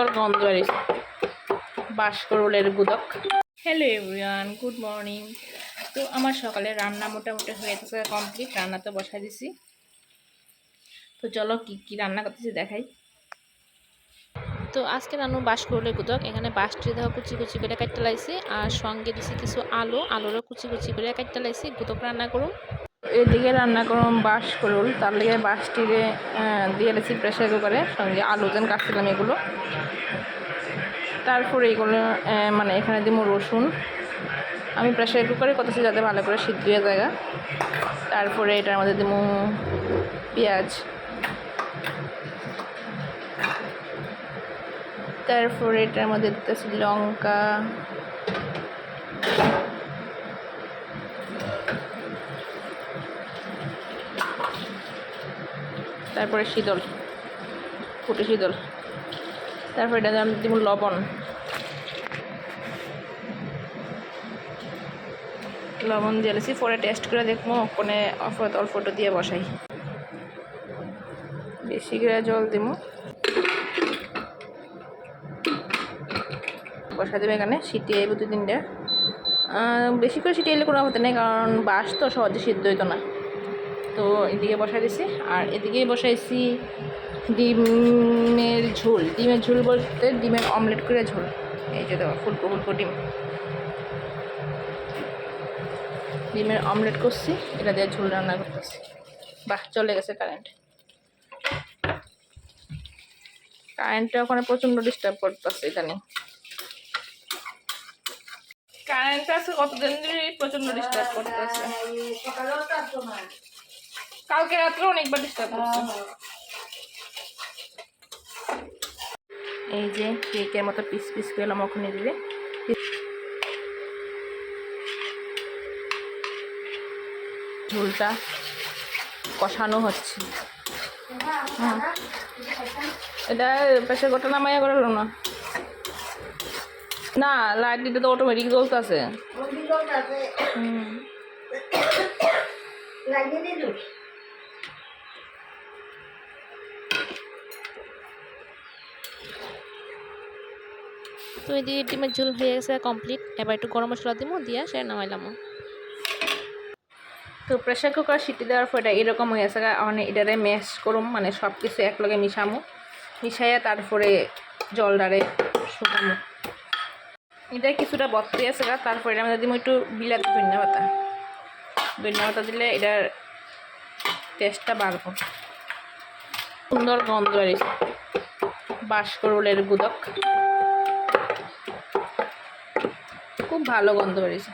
সুন্দর গন্ধ বেরিয়েছে বাসকরোলের গুদক। হ্যালো এভরিওয়ান গুড মর্নিং তো আমার সকালে রান্না মোটামুটি হয়ে গেছে কমপ্লিট রান্না তো বসাই দিছি। তো চলো কি কি রান্না করতেছি দেখাই। তো আজকে রান্না বাসকরোলের গুদক এখানে বাসটি দেখো কুচি কুচি করে কাটতে লাইছি আর সঙ্গে দিছি কিছু আলু আলুরও কুচি কুচি করে কাটতে লাইছি গুদক রান্না করুন। এদিকে রান্না করুন বাস করুন। তার লিগে বাসটিকে দিয়ে দিয়েছি প্রেশার কুকারে, সঙ্গে আলু যেন কাটছিলাম এগুলো। তারপরে এগুলো মানে এখানে দিব রসুন। আমি প্রেশার কুকারে করতেছি যাতে ভালো করে সিদ্ধ হয়ে জায়গা তারপরে এটার মধ্যে দিব পেঁয়াজ। তারপরে এটার মধ্যে দিতেছি লঙ্কা। তারপরে শীতল, ফুটে শীতল। তারপরে এটা আমি দিব লবণ। লবণ দিয়েছি পরে টেস্ট করে দেখব, কোনে অল্প অল্পটা দিয়ে বসাই। বেশি করে জল দিব। বসা দেবে এখানে, সিটি আইব দু তিনটে। বেশি করে সিটি এলে কোনো হতে নেই, কারণ বাস তো সহজে সিদ্ধ হইতো না। তো এদিকে বসাই দিছি। আর এদিকেই বসাইছি ডিমের ঝোল। ডিমের ঝোল বলতে ডিমের অমলেট করে ঝোল। এই যে দেখো, ফুলকো ফুলকো ডিম। ডিমের অমলেট করছি, এটা দিয়ে ঝোল রান্না করতেছি। বাহ, চলে গেছে কারেন্ট। কারেন্টটা ওখানে প্রচণ্ড ডিস্টার্ব করতেছে ইদানিং কারেন্ট আছে কতদিন ধরে প্রচণ্ড ডিস্টার্ব করতেছে। কালকে রাত্রে অনেকবার ডিস্টার্ব করছে। এই যে কেকের মতো পিস পিস করে ওখানে দিলে ঝোলটা কষানো হচ্ছে। এটা প্রেশার গোটা নামাইয়া করে না। না লাইট দিতে তো অটোমেটিক জ্বলতেছে। হুম। তো এদিকে ডিমের ঝোল হয়ে গেছে কমপ্লিট এবার একটু গরম মশলা দিব দিয়া সে নামাইলাম তো প্রেশার কুকার সিটি দেওয়ার পর এটা এরকম হয়ে গেছে মানে এটারে ম্যাশ করুম মানে সব কিছু একলগে মিশামো। মিশাইয়া তারপরে জল ডারে শুকামো। এটা কিছুটা বত্তি আছে গা, তারপরে এটার মধ্যে দিব একটু বিলাতি ধনিয়া পাতা। ধনিয়া পাতা দিলে এটার টেস্টটা বাড়বো। সুন্দর গন্ধ বেরিয়েছে। বাসকরোলের গুদক। খুব ভালো গন্ধ বেরিয়েছে।